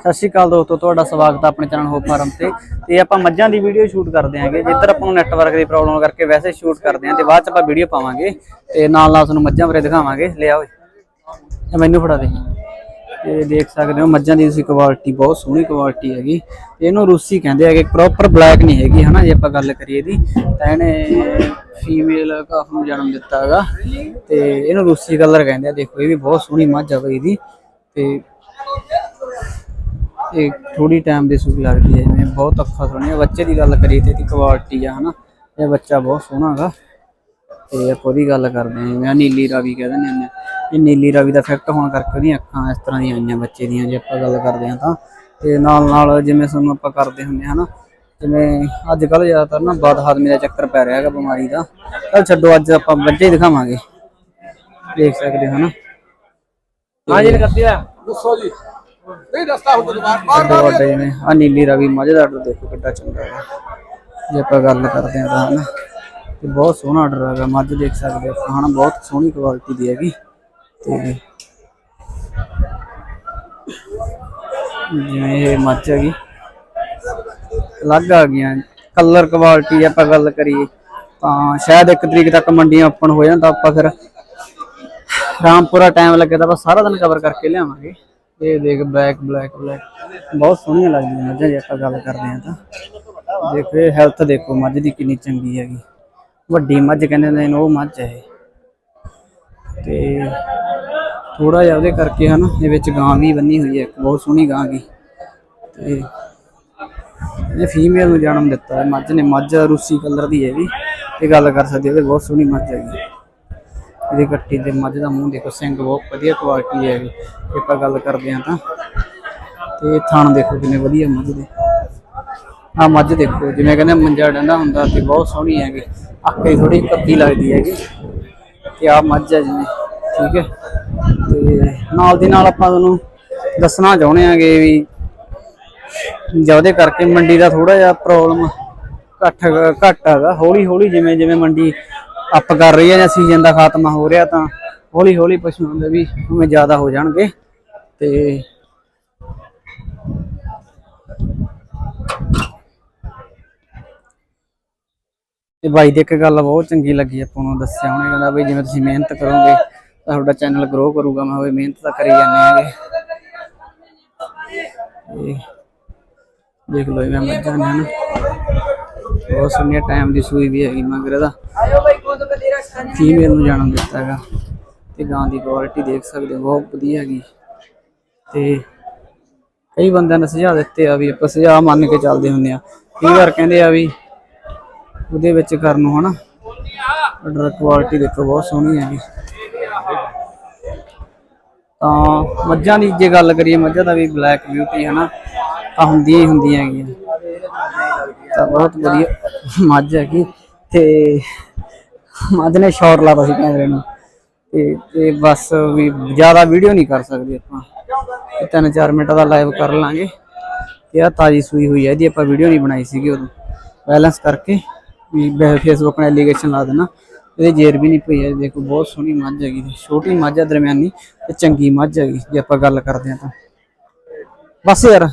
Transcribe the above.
ਸਤਿ ਸ਼੍ਰੀ ਅਕਾਲ ਦੋਸਤੋ, ਤੁਹਾਡਾ ਸਵਾਗਤ ਹੈ ਆਪਣੇ ਚੈਨਲ ਹੋਪ ਫਾਰਮ ਤੇ। ਤੇ ਆਪਾਂ ਮੱਝਾਂ ਦੀ ਵੀਡੀਓ ਸ਼ੂਟ ਕਰਦੇ ਆਂਗੇ ਜਿੱਧਰ ਆਪਾਂ ਨੂੰ ਨੈਟਵਰਕ ਦੀ ਪ੍ਰੋਬਲਮ ਕਰਕੇ ਵੈਸੇ ਸ਼ੂਟ ਕਰਦੇ ਆਂ ਤੇ ਬਾਅਦ ਚ ਆਪਾਂ ਵੀਡੀਓ ਪਾਵਾਂਗੇ ਤੇ ਨਾਲ ਨਾਲ ਤੁਹਾਨੂੰ ਮੱਝਾਂ ਬਾਰੇ ਦਿਖਾਵਾਂਗੇ। ਲਿਆ ਓਏ ਇਹ ਮੈਨੂੰ ਫੜਾ ਦੇ। ਤੇ ਦੇਖ ਸਕਦੇ ਹੋ, ਮੱਝਾਂ ਦੀ ਤੁਸੀਂ ਕੁਆਲਿਟੀ ਬਹੁਤ ਸੋਹਣੀ ਕੁਆਲਿਟੀ ਹੈਗੀ। ਇਹਨੂੰ ਰੂਸੀ ਕਹਿੰਦੇ ਹੈਗੇ ਪ੍ਰੋਪਰ ਬਲੈਕ ਨਹੀਂ ਹੈਗੀ, ਹਨਾ? ਜੇ ਆਪਾਂ ਗੱਲ ਕਰੀਏ ਇਹਦੀ, ਤਾਂ ਇਹਨੇ ਫੀਮੇਲ ਕਾਫ ਨੂੰ ਜਨਮ ਦਿੱਤਾ ਹੈਗਾ। ਤੇ ਇਹਨੂੰ ਰੂਸੀ ਕਲਰ ਕਹਿੰਦੇ ਆ। ਦੇਖੋ, ਇਹ ਵੀ ਬਹੁਤ ਸੋਹਣੀ ਮੱਝ ਆ ਬਈ ਇਹਦੀ। ਤੇ ਇਹ ਥੋੜੀ ਟਾਈਮ ਦੀ ਸੂਈ ਲੱਗਦੀ ਹੈ ਜਿਵੇਂ ਬਹੁਤ ਅੱਖਾਂ ਸੋਹਣੀਆਂ ਬੱਚੇ ਦੀ ਗੱਲ ਕਰੀਏ ਤੇ ਇਹਦੀ ਕੁਆਲਿਟੀ ਆ ਹਨਾ। ਇਹ ਬੱਚਾ ਬਹੁਤ ਸੋਹਣਾ ਹੈਗਾ ਤੇ ਆਪਾਂ ਉਹਦੀ ਗੱਲ ਕਰਦੇ ਹਾਂ ਜਿਵੇਂ ਨੀਲੀ ਰਾਵੀ ਕਹਿ ਦਿੰਦੇ ਨੇ ਇਹ ਨੀਲੀ ਰਾਵੀ ਦਾ ਇਫੈਕਟ ਹੋਣ ਕਰਕੇ ਉਹਦੀਆਂ ਅੱਖਾਂ ਇਸ ਤਰ੍ਹਾਂ ਦੀਆਂ ਆਈਆਂ ਬੱਚੇ ਦੀਆਂ ਜੇ ਆਪਾਂ ਗੱਲ ਕਰਦੇ ਹਾਂ ਤਾਂ। ਤੇ ਨਾਲ ਨਾਲ ਜਿਵੇਂ ਸਾਨੂੰ ਆਪਾਂ ਕਰਦੇ ਹੁੰਦੇ ਹਾਂ ਹਨਾ। ਜਿਵੇਂ ਅੱਜ ਕੱਲ ਜ਼ਿਆਦਾਤਰ ਨਾ ਬਦ ਹਾਜ਼ਮੇ ਦਾ ਚੱਕਰ ਪੈ ਰਿਹਾ ਹੈਗਾ ਬਿਮਾਰੀ ਦਾ। ਚਲ ਛੱਡੋ ਅੱਜ ਆਪਾਂ ਬੱਚੇ ਹੀ ਦਿਖਾਵਾਂਗੇ। ਦੇਖ ਸਕਦੇ ਹੋ ਹਨਾ। ਹਾਂਜੀ ਨਕਤੀ ਆ ਦੱਸੋ ਜੀ। ਨਹੀਂ ਰਸਤਾ ਹੁਣ ਦੁਬਾਰ। ਬਾਹਰ ਵੱਡੇ ਵੱਡੇ ਜਿਵੇਂ ਆ ਨੀਲੀ ਰਾਵੀ ਮੱਝ ਦਾ ਆਰਡਰ ਦੇਖੋ ਕਿੱਡਾ ਚੰਗਾ ਹੈ। ਜੇ ਆਪਾਂ ਗੱਲ ਕਰਦੇ ਹਾਂ ਤਾਂ ਹਨਾ ਤੇ ਬਹੁਤ ਸੋਹਣਾ ਆਰਡਰ ਹੈਗਾ ਮੱਝ ਦੇਖ ਸਕਦੇ ਆਪਾਂ ਹਨਾ ਬਹੁਤ ਸੋਹਣੀ ਕੁਆਲਿਟੀ ਦੀ ਹੈਗੀ। ਤੇ ਜਿਵੇਂ ਇਹ ਮੱਝ ਹੈਗੀ ਅਲੱਗ ਆ ਗਈਆਂ ਕਲਰ ਕੁਆਲਿਟੀ ਆਪਾਂ ਗੱਲ ਕਰੀਏ ਤਾਂ ਸ਼ਾਇਦ ਇੱਕ ਤਰੀਕ ਤੱਕ ਮੰਡੀਆਂ ਓਪਨ ਹੋ ਜਾਣ ਤਾਂ ਆਪਾਂ ਫਿਰ ਰਾਮਪੁਰਾ ਟਾਈਮ ਲੱਗੇ ਤਾਂ ਆਪਾਂ ਸਾਰਾ ਦਿਨ ਕਵਰ ਕਰਕੇ ਲਿਆਵਾਂਗੇ। ਇਹ ਦੇਖ ਬਲੈਕ ਬਲੈਕ ਬਲੈਕ ਬਹੁਤ ਸੋਹਣੀਆਂ ਲੱਗਦੀਆਂ ਮੱਝਾਂ ਜੇ ਆਪਾਂ ਗੱਲ ਕਰਦੇ ਹਾਂ ਤਾਂ। ਦੇਖੋ, ਇਹ ਹੈਲਥ ਦੇਖੋ ਮੱਝ ਦੀ ਕਿੰਨੀ ਚੰਗੀ ਹੈਗੀ। ਵੱਡੀ ਮੱਝ ਕਹਿੰਦੇ ਨੇ, ਉਹ ਮੱਝ ਹੈ ਇਹ। ਤੇ ਥੋੜਾ ਜਿਹਾ ਉਹਦੇ ਕਰਕੇ ਹਨ ਇਹ ਵਿੱਚ ਗਾਂ ਵੀ ਬੰਨੀ ਹੋਈ ਹੈ, ਇੱਕ ਬਹੁਤ ਸੋਹਣੀ ਗਾਂ ਦੀ ਤੇ ਇਹ ਫੀਮੇਲ ਨੂੰ ਜਨਮ ਦਿੱਤਾ ਹੈ ਮੱਝ ਨੇ, ਮੱਝ ਰੂਸੀ ਕਲਰ ਦੀ ਹੈਗੀ ਇਹ ਗੱਲ ਕਰ ਸਕਦੇ ਹੋ ਬਹੁਤ ਸੋਹਣੀ ਮੱਝ ਹੈਗੀ। ਇਹਦੀ ਕੱਟੀ ਤੇ ਮੱਝ ਦਾ ਮੂੰਹ ਦੇਖੋ, ਸਿੰਘ ਬਹੁਤ ਵਧੀਆ ਕੁਆਲਿਟੀ ਦੀ ਹੈਗੀ ਜੇ ਆਪਾਂ ਗੱਲ ਕਰਦੇ ਹਾਂ ਤਾਂ। ਤੇ ਥਣ ਦੇਖੋ ਕਿੰਨੇ ਵਧੀਆ ਮੱਝ ਦੇ। ਆ ਮੱਝ ਦੇਖੋ, ਜਿਵੇਂ ਕਹਿੰਦੇ ਮੰਜਾ ਡੰਡਾ ਹੁੰਦਾ ਤੇ ਬਹੁਤ ਸੋਹਣੀ ਹੈਗੀ। ਅੱਖੇ ਥੋੜੀ ਕੱਤੀ ਲੱਗਦੀ ਹੈਗੀ। ਤੇ ਆ ਮੱਝ ਹੈ ਜਿਵੇਂ, ਠੀਕ ਹੈ। ਤੇ ਨਾਲ ਦੀ ਨਾਲ ਆਪਾਂ ਤੁਹਾਨੂੰ ਦੱਸਣਾ ਚਾਹੁੰਦੇ ਆਂਗੇ ਵੀ ਜਿਹਦੇ ਕਰਕੇ ਮੰਡੀ ਦਾ ਥੋੜਾ ਜਿਹਾ ਪ੍ਰੋਬਲਮ ਘੱਟ ਘੱਟ ਹੈਗਾ। ਹੌਲੀ ਹੌਲੀ ਜਿਵੇਂ ਜਿਵੇਂ ਮੰਡੀ ਅਪ ਕਰ ਰਹੀ ਹੈ ਜਾਂ ਸੀਜ਼ਨ ਦਾ ਖਾਤਮਾ ਹੋ ਰਿਹਾ ਤਾਂ ਹੌਲੀ ਹੌਲੀ ਪਸ਼ੂਆਂ ਦੇ ਵੀ ਉਵੇਂ ਜ਼ਿਆਦਾ ਹੋ ਜਾਣਗੇ ਤੇ ਤੇ ਬਾਈ ਦੀ ਇੱਕ ਗੱਲ ਬਹੁਤ ਚੰਗੀ ਲੱਗੀ ਆਪਾਂ ਨੂੰ ਦੱਸਿਆ ਉਹਨੇ, ਕਹਿੰਦਾ ਬਈ ਜਿਵੇਂ ਤੁਸੀਂ ਮਿਹਨਤ ਕਰੋਗੇ ਤੁਹਾਡਾ ਚੈਨਲ ਗਰੋ ਕਰੂਗਾ। ਮੈਂ ਵੀ ਮਿਹਨਤ ਤਾਂ ਕਰੀ ਜਾਂਦੇ ਹੈਗੇ। ਦੇਖ ਲਓ ਮੈਂ ਮੱਝਾਂ ਨੇ ਨਾ ਬਹੁਤ ਸੁਣਿਆ ਟਾਈਮ ਦੀ ਸੂਈ ਵੀ ਹੈਗੀ ਮਗਰ ਦਾ ਆਇਓ ਬਾਈ ਫੀਮੇਲ ਨੂੰ ਜਨਮ ਦਿੱਤਾ ਹੈਗਾ? ਤੇ ਗਾਂ ਦੀ ਕੁਆਲਿਟੀ ਦੇਖ ਸਕਦੇ ਹੋ, ਬਹੁਤ ਵਧੀਆ ਹੈਗੀ। ਤੇ ਕਈ ਬੰਦਿਆਂ ਨੇ ਸੁਝਾਅ ਦਿੱਤੇ ਆ ਵੀ ਆਪਾਂ ਸੁਝਾਅ ਮੰਨ ਕੇ ਚੱਲਦੇ ਹੁੰਦੇ ਆ। ਕਈ ਵਾਰ ਕਹਿੰਦੇ ਆ ਵੀ ਉਹਦੇ ਵਿੱਚ ਕਰਨ ਨੂੰ ਹਨਾ ਆਰਡਰ ਕੁਆਲਿਟੀ ਦੇਖੋ ਬਹੁਤ ਸੋਹਣੀ ਹੈ ਜੀ ਤਾਂ ਮੱਝਾਂ ਦੀ ਜੇ ਗੱਲ ਕਰੀਏ, ਮੱਝਾਂ ਦਾ ਵੀ ਬਲੈਕ ਬਿਊਟੀ ਹਨਾ, ਤਾਂ ਹੁੰਦੀਆਂ ਹੀ ਹੁੰਦੀਆਂ ਹੈਗੀਆਂ ਤਾਂ ਬਹੁਤ ਵਧੀਆ ਮੱਝ ਹੈਗੀ। ਤੇ ਮੱਝ ਨੇ ਸ਼ਾਟ ਲਾਤਾ ਸੀ ਕੈਮਰੇ ਨੂੰ। ਤੇ ਤੇ ਬਸ ਵੀ ਜ਼ਿਆਦਾ ਵੀਡੀਓ ਨਹੀਂ ਕਰ ਸਕਦੇ ਆਪਾਂ। ਤਿੰਨ ਚਾਰ ਮਿੰਟ ਦਾ ਲਾਈਵ ਕਰ ਲਾਂਗੇ। ਤੇ ਆ ਤਾਜੀ ਸੂਈ ਹੋਈ ਹੈ ਜੀ ਆਪਾਂ ਵੀਡੀਓ ਨਹੀਂ ਬਣਾਈ ਸੀਗੀ ਉਦੋਂ। ਬੈਲੈਂਸ ਕਰਕੇ ਵੀ ਫੇਸਬੁੱਕ ਨੇ ਐਲੀਗੇਸ਼ਨ ਲਾ ਦੇਣਾ। ਇਹਦੇ ਜੇਰ ਵੀ ਨਹੀਂ ਪਈ ਹੈ ਦੇਖੋ, ਬਹੁਤ ਸੋਹਣੀ ਮੱਝ ਹੈਗੀ। ਛੋਟੀ ਮੱਝ ਹੈ ਦਰਮਿਆਨੀ ਤੇ ਚੰਗੀ ਮੱਝ ਹੈਗੀ, ਜੇ ਆਪਾਂ ਗੱਲ ਕਰਦੇ ਹਾਂ ਤਾਂ। ਬਸ ਯਾਰ